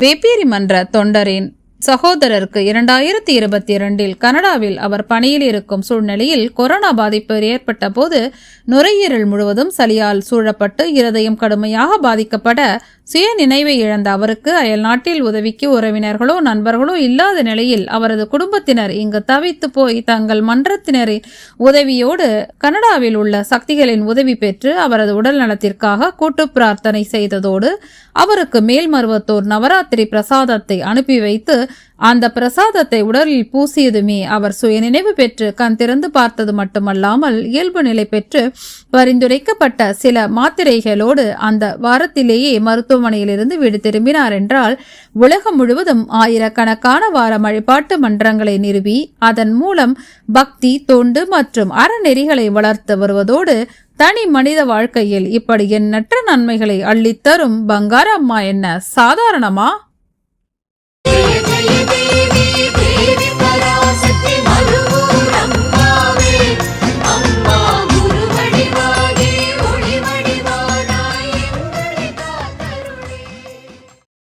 வேப்பேரி மன்ற தொண்டரின் சகோதரருக்கு இரண்டாயிரத்தி இருபத்தி இரண்டில் கனடாவில் அவர் பணியில் இருக்கும் சூழ்நிலையில் கொரோனா பாதிப்பு ஏற்பட்ட போது நுரையீரல் முழுவதும் சளியால் சூழப்பட்டு இருதயம் கடுமையாக பாதிக்கப்பட சுய நினைவை இழந்த அவருக்கு அயல்நாட்டில் உதவிக்கு உறவினர்களோ நண்பர்களோ இல்லாத நிலையில் அவரது குடும்பத்தினர் இங்கு தவித்து போய் தங்கள் மன்றத்தினரின் உதவியோடு கனடாவில் உள்ள சக்திகளின் உதவி பெற்று அவரது உடல் நலத்திற்காக கூட்டு பிரார்த்தனை செய்ததோடு அவருக்கு மேல்மருவத்தூர் நவராத்திரி பிரசாதத்தை அனுப்பி வைத்து அந்த பிரசாதத்தை உடலில் பூசியதுமே அவர் சுயநினைவு பெற்று கண் திறந்து பார்த்தது மட்டுமல்லாமல் இயல்பு நிலை பெற்று பரிந்துரைக்கப்பட்ட சில மாத்திரைகளோடு அந்த வாரத்திலேயே மருத்துவமனையிலிருந்து வீடு திரும்பினார் என்றால் உலகம் முழுவதும் ஆயிரக்கணக்கான வார வழிபாட்டு மன்றங்களை நிறுவி அதன் மூலம் பக்தி தொண்டு மற்றும் அறநெறிகளை வளர்த்து வருவதோடு தனி மனித வாழ்க்கையில் இப்படி எண்ணற்ற நன்மைகளை அள்ளித்தரும் பங்கார அம்மா என்ன? சாதாரணமா?